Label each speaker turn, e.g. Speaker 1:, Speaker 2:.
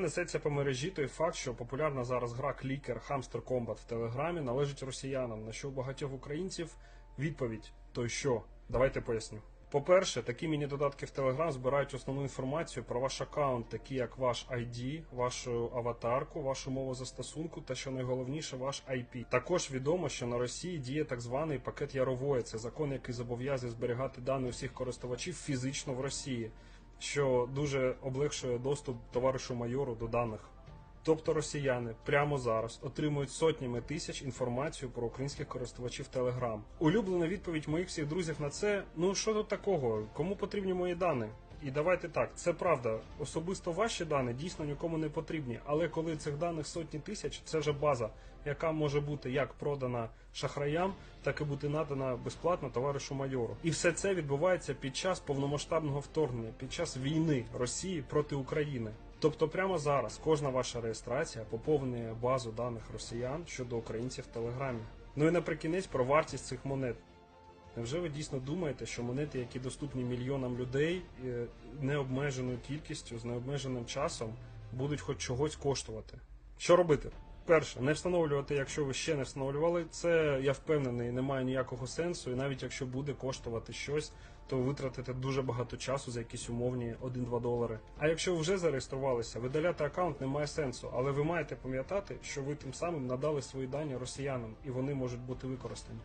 Speaker 1: Несеться по мережі той факт, що популярна зараз гра Клікер Hamster Combat в Телеграмі належить росіянам, на що у багатьох українців відповідь то що? Давайте поясню. По-перше, такі міні-додатки в Telegram збирають основну інформацію про ваш аккаунт, такі як ваш ID, вашу аватарку, вашу мову застосунку та, що найголовніше, ваш IP. Також відомо, що на Росії діє так званий пакет Ярової. Це закон, який зобов'язує зберігати дані усіх користувачів фізично в Росії, що дуже облегшує доступ товаришу майору до даних. Тобто росіяни прямо зараз отримують сотнями тисяч інформацію про українських користувачів Telegram. Улюблена відповідь моїх всіх друзів на це: ну що тут такого? Кому потрібні мої дані? І давайте так, це правда. Особисто ваші дані дійсно нікому не потрібні. Але коли цих даних сотні тисяч, це вже база, яка може бути як продана шахраям, так і бути надана безплатно товаришу майору. І все це відбувається під час повномасштабного вторгнення, під час війни Росії проти України. Тобто прямо зараз кожна ваша реєстрація поповнює базу даних росіян щодо українців в Телеграмі. Ну і наприкінець про вартість цих монет. Невже ви дійсно думаєте, що монети, які доступні мільйонам людей е, необмеженою кількістю, з необмеженим часом, будуть хоч чогось коштувати? Що робити? Перше, не встановлювати, якщо ви ще не встановлювали, це я впевнений, не має ніякого сенсу, і навіть якщо буде коштувати щось, то витратите дуже багато часу за якісь умовні 1-2 долари. А якщо ви вже зареєструвалися, видаляти аккаунт не має сенсу, але ви маєте пам'ятати, що ви тим самим надали свої дані росіянам, і вони можуть бути використані.